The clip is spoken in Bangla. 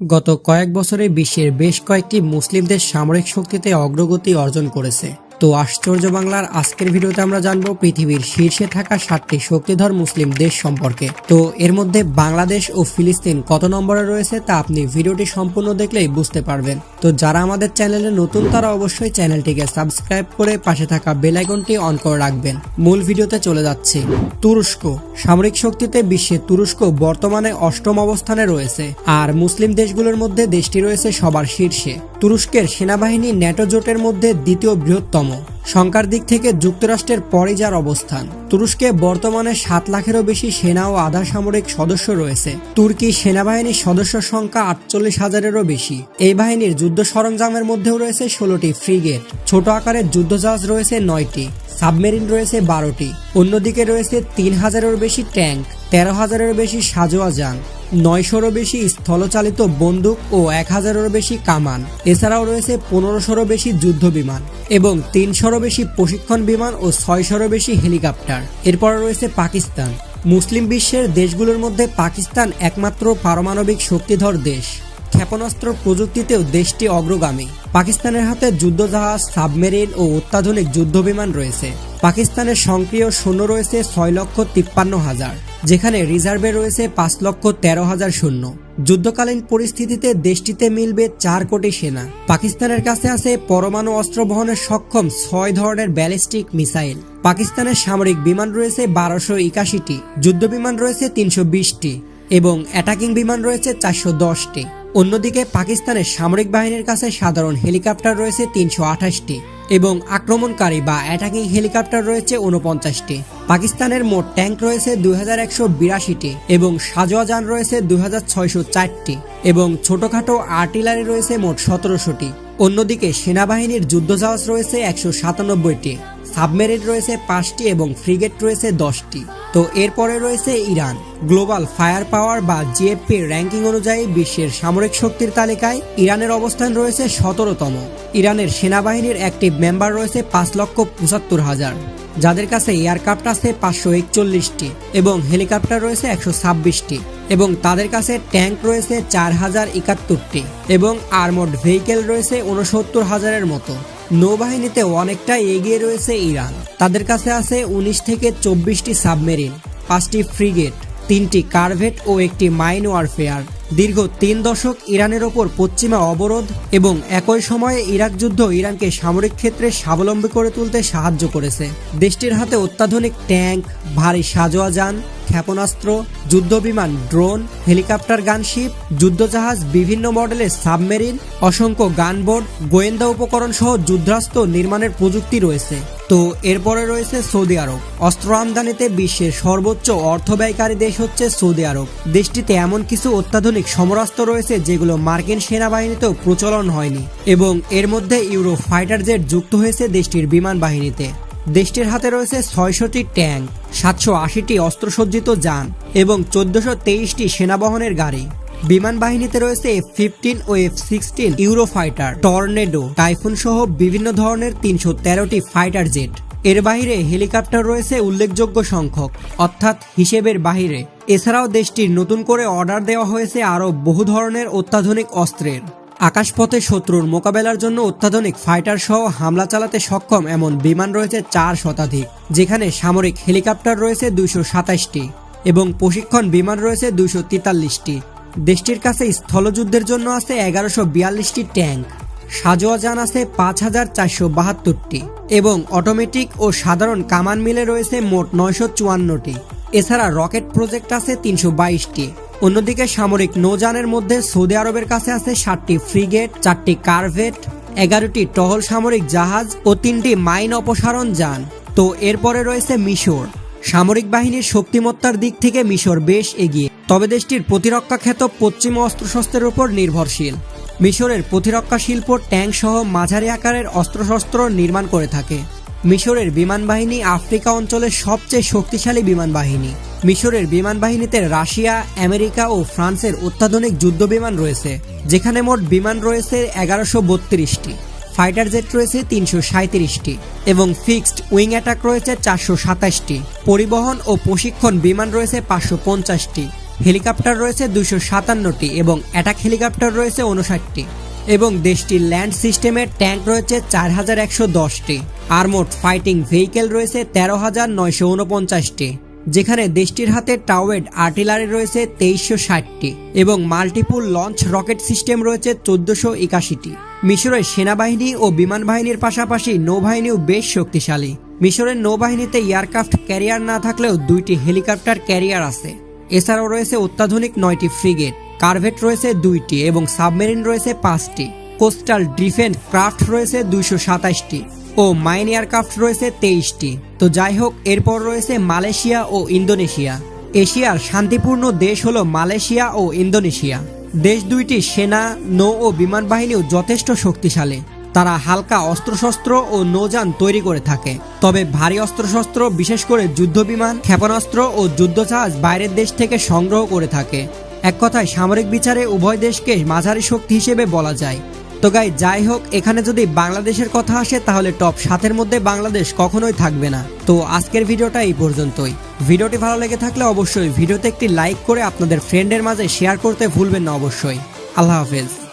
গত কয়েক বছরে বিশ্বের বেশ কয়েকটি মুসলিমদের সামরিক শক্তিতে অগ্রগতি অর্জন করেছে। তো আশ্চর্য বাংলার আজকের ভিডিওতে আমরা জানব পৃথিবীর শীর্ষে থাকা সাতটি শক্তিধর মুসলিম দেশ সম্পর্কে। তো এর মধ্যে বাংলাদেশ ও ফিলিস্তিন কত নম্বরে রয়েছে তা আপনি ভিডিওটি সম্পূর্ণ দেখলেই বুঝতে পারবেন। তো যারা আমাদের চ্যানেলে নতুন, তারা অবশ্যই চ্যানেলটিকে সাবস্ক্রাইব করে পাশে থাকা বেল আইকনটি অন করে রাখবেন। মূল ভিডিওতে চলে যাচ্ছে। তুরস্ক। সামরিক শক্তিতে বিশ্বে তুরস্ক বর্তমানে অষ্টম অবস্থানে রয়েছে আর মুসলিম দেশগুলোর মধ্যে দেশটি রয়েছে সবার শীর্ষে। তুরস্কের সেনাবাহিনী ন্যাটো জোটের মধ্যে দ্বিতীয় বৃহত্তম। সংখ্যার দিক থেকে যুক্তরাষ্ট্রের পরে যার অবস্থান। তুরস্কে বর্তমানে সাত লাখেরও বেশি সেনা ও আধা সামরিক সদস্য রয়েছে। তুর্কি সেনাবাহিনীর সদস্য সংখ্যা আটচল্লিশ হাজারেরও বেশি। এই বাহিনীর যুদ্ধ সরঞ্জামের মধ্যেও রয়েছে ষোলোটি ফ্রিগেট। ছোট আকারের যুদ্ধজাহাজ রয়েছে নয়টি। সাবমেরিন রয়েছে বারোটি। অন্যদিকে রয়েছে তিন হাজারেরও বেশি ট্যাঙ্ক, তেরো হাজারেরও বেশি সাজোয়া যান, নয়শোরও বেশি স্থলচালিত বন্দুক ও এক হাজারেরও বেশি কামান। এছাড়াও রয়েছে পনেরোশোরও বেশি যুদ্ধ বিমান এবং তিনশোরও বেশি প্রশিক্ষণ বিমান ও ছয়শোরও বেশি হেলিকপ্টার। এরপর রয়েছে পাকিস্তান। মুসলিম বিশ্বের দেশগুলোর মধ্যে পাকিস্তান একমাত্র পারমাণবিক শক্তিধর দেশ। ক্ষেপণাস্ত্র প্রযুক্তিতেও দেশটি অগ্রগামী। পাকিস্তানের হাতে যুদ্ধজাহাজ, সাবমেরিন ও অত্যাধুনিক যুদ্ধবিমান রয়েছে। পাকিস্তানের সক্রিয় সৈন্য রয়েছে ছয় লক্ষ তিপ্পান্ন হাজার, যেখানে রিজার্ভে রয়েছে পাঁচ লক্ষ তেরো হাজার সৈন্য। যুদ্ধকালীন পরিস্থিতিতে দেশটিতে মিলবে চার কোটি সেনা। পাকিস্তানের কাছে আছে পরমাণু অস্ত্র বহনের সক্ষম ছয় ধরনের ব্যালিস্টিক মিসাইল। পাকিস্তানের সামরিক বিমান রয়েছে বারোশো একাশিটি যুদ্ধ বিমান রয়েছে তিনশো বিশটি এবং অ্যাটাকিং বিমান রয়েছে চারশো দশটি। অন্যদিকে পাকিস্তানের সামরিক বাহিনীর কাছে সাধারণ হেলিকপ্টার রয়েছে তিনশো আঠাশটি এবং আক্রমণকারী বা অ্যাটাকিং হেলিকপ্টার রয়েছে উনপঞ্চাশটি পাকিস্তানের মোট ট্যাঙ্ক রয়েছে দুই হাজার একশো বিরাশিটি এবং সাজোয়া যান রয়েছে দুই হাজার ছয়শো চারটি এবং ছোটখাটো আর্টিলারি রয়েছে মোট সতেরোশোটি। অন্যদিকে সেনাবাহিনীর যুদ্ধজাহাজ রয়েছে একশো সাতানব্বইটি, সাবমেরিন রয়েছে পাঁচটি এবং ফ্রিগেট রয়েছে দশটি। তো এরপরে রয়েছে ইরান। গ্লোবাল ফায়ার পাওয়ার বা জিএফপির র্যাঙ্কিং অনুযায়ী বিশ্বের সামরিক শক্তির তালিকায় ইরানের অবস্থান রয়েছে সতেরোতম। ইরানের সেনাবাহিনীর অ্যাক্টিভ মেম্বার রয়েছে পাঁচ লক্ষ পঁচাত্তর হাজার। যাদের কাছে এয়ারক্রাফট আছে পাঁচশো একচল্লিশটি এবং হেলিকপ্টার রয়েছে একশো ছাব্বিশটি এবং তাদের কাছে ট্যাঙ্ক রয়েছে চার হাজার একাত্তরটি এবং আর্মড ভেহিকেল রয়েছে উনসত্তর হাজারের মতো। নৌবাহিনীতে অনেকটা এগিয়ে রয়েছে ইরান। তাদের কাছে আছে উনিশ থেকে চব্বিশটি সাবমেরিন, পাঁচটি ফ্রিগেট, তিনটি কারভেট ও একটি মাইন ওয়ারফেয়ার। দীর্ঘ তিন দশক ইরানের ওপর পশ্চিমা অবরোধ এবং একই সময়ে ইরাক যুদ্ধ ইরানকে সামরিক ক্ষেত্রে স্বাবলম্বী করে তুলতে সাহায্য করেছে। দেশটির হাতে অত্যাধুনিক ট্যাঙ্ক, ভারী সাজোয়া যান ক্ষেপণাস্ত্র, যুদ্ধবিমান, ড্রোন, হেলিকপ্টার, গানশিপ, যুদ্ধজাহাজ, বিভিন্ন মডেলের সাবমেরিন, অসংখ্য গানবোর্ড, গোয়েন্দা উপকরণ সহ যুদ্ধাস্ত্র নির্মাণের প্রযুক্তি রয়েছে। তো এরপরে রয়েছে সৌদি আরব। অস্ত্র আমদানিতে বিশ্বের সর্বোচ্চ অর্থ ব্যয়কারী দেশ হচ্ছে সৌদি আরব। দেশটিতে এমন কিছু অত্যাধুনিক সমরাস্ত্র রয়েছে যেগুলো মার্কিন সেনাবাহিনীতেও প্রচলন হয়নি এবং এর মধ্যে ইউরো ফাইটার জেট যুক্ত হয়েছে দেশটির বিমান বাহিনীতে। দেশটির হাতে রয়েছে ছয়শটি ট্যাঙ্ক, সাতশো আশিটি অস্ত্রসজ্জিত যান এবং চোদ্দশো তেইশটি সেনাবহনের গাড়ি। বিমান বাহিনীতে রয়েছে এফ ফিফটিন ও F sixteen Eurofighter, Tornado Typhoon সহ বিভিন্ন ধরনের তিনশো তেরোটি ফাইটার জেট। এর বাইরে হেলিকপ্টার রয়েছে উল্লেখযোগ্য সংখ্যক, অর্থাৎ হিসেবের বাহিরে এছাড়াও দেশটির নতুন করে অর্ডার দেওয়া হয়েছে আরও বহু ধরনের অত্যাধুনিক অস্ত্রের। আকাশপথে শত্রুর মোকাবেলার জন্য অত্যাধুনিক ফাইটার সহ হামলা চালাতে সক্ষম এমন বিমান রয়েছে চার শতাধিক, যেখানে সামরিক হেলিকপ্টার রয়েছে দুইশো সাতাশটি এবং প্রশিক্ষণ বিমান রয়েছে দুইশো তেতাল্লিশটি। দেশটির কাছে স্থলযুদ্ধের জন্য আছে এগারোশো বিয়াল্লিশটি ট্যাঙ্ক, সাজোয়া যান আছে পাঁচ হাজার চারশো বাহাত্তরটি এবং অটোমেটিক ও সাধারণ কামান মিলে রয়েছে মোট নয়শো চুয়ান্নটি। এছাড়া রকেট প্রজেক্ট আছে তিনশো বাইশটি। অন্যদিকে সামরিক নৌযানের মধ্যে সৌদি আরবের কাছে আছে সাতটি ফ্রিগেট, চারটি কারভেট, এগারোটি টহল সামরিক জাহাজ ও তিনটি মাইন অপসারণ যান। তো এরপরে রয়েছে মিশর। সামরিক বাহিনীর শক্তিমত্তার দিক থেকে মিশর বেশ এগিয়ে, তবে দেশটির প্রতিরক্ষা খ্যাত পশ্চিমা অস্ত্রশস্ত্রের উপর নির্ভরশীল। মিশরের প্রতিরক্ষা শিল্প ট্যাঙ্ক সহ মাঝারি আকারের অস্ত্রশস্ত্র নির্মাণ করে থাকে। মিশরের বিমান বাহিনী আফ্রিকা অঞ্চলের সবচেয়ে শক্তিশালী বিমান বাহিনী। মিশরের বিমান বাহিনীতে রাশিয়া, আমেরিকা ও ফ্রান্সের অত্যাধুনিক যুদ্ধ বিমান রয়েছে, যেখানে মোট বিমান রয়েছে এগারোশো বত্রিশটি। ফাইটার জেট রয়েছে তিনশো সাঁত্রিশটি এবং ফিক্সড উইং অ্যাটাক রয়েছে চারশো সাতাশটি। পরিবহন ও প্রশিক্ষণ বিমান রয়েছে পাঁচশো পঞ্চাশটি। হেলিকপ্টার রয়েছে দুশো সাতান্নটি এবং অ্যাটাক হেলিকপ্টার রয়েছে উনষাটটি এবং দেশটির ল্যান্ড সিস্টেমের ট্যাঙ্ক রয়েছে চার হাজার একশো দশটি। আর্মোড ফাইটিং ভেহিকেল রয়েছে তেরো হাজার নয়শো উনপঞ্চাশটি। যেখানে দেশটির হাতে টাওয়েড আর্টিলারি রয়েছে তেইশশো ষাটটি এবং মাল্টিপুল লঞ্চ রকেট সিস্টেম রয়েছে চোদ্দশো একাশিটি। মিশরের সেনাবাহিনী ও বিমান বাহিনীর পাশাপাশি নৌবাহিনীও বেশ শক্তিশালী। মিশরের নৌবাহিনীতে এয়ারক্রাফট ক্যারিয়ার না থাকলেও দুইটি হেলিকপ্টার ক্যারিয়ার আছে। এছাড়াও রয়েছে অত্যাধুনিক নয়টি ফ্রিগেট। কারভেট রয়েছে দুইটি এবং সাবমেরিন রয়েছে পাঁচটি। কোস্টাল ডিফেন্স ক্রাফট রয়েছে দুইশো সাতাশটি ও মাইন এয়ারক্রাফট রয়েছে তেইশটি। তো যাই হোক, এরপর রয়েছে মালয়েশিয়া ও ইন্দোনেশিয়া। এশিয়ার শান্তিপূর্ণ দেশ হলো মালয়েশিয়া ও ইন্দোনেশিয়া। দেশ দুইটি সেনা, নৌ ও বিমান বাহিনীও যথেষ্ট শক্তিশালী। তারা হালকা অস্ত্রশস্ত্র ও নৌযান তৈরি করে থাকে। তবে ভারী অস্ত্রশস্ত্র, বিশেষ করে যুদ্ধবিমান, ক্ষেপণাস্ত্র ও যুদ্ধজাহাজ বাইরের দেশ থেকে সংগ্রহ করে থাকে। এক কথায়, সামরিক বিচারে উভয় দেশকে মাঝারি শক্তি হিসেবে বলা যায়। তো গাই যাই হোক, এখানে যদি বাংলাদেশের কথা আসে, তাহলে টপ সাতের মধ্যে বাংলাদেশ কখনোই থাকবে না। তো আজকের ভিডিওটা এই পর্যন্তই। ভিডিওটি ভালো লেগে থাকলে অবশ্যই ভিডিওতে একটি লাইক করে আপনাদের ফ্রেন্ডের মাঝে শেয়ার করতে ভুলবেন না অবশ্যই। আল্লাহ হাফেজ।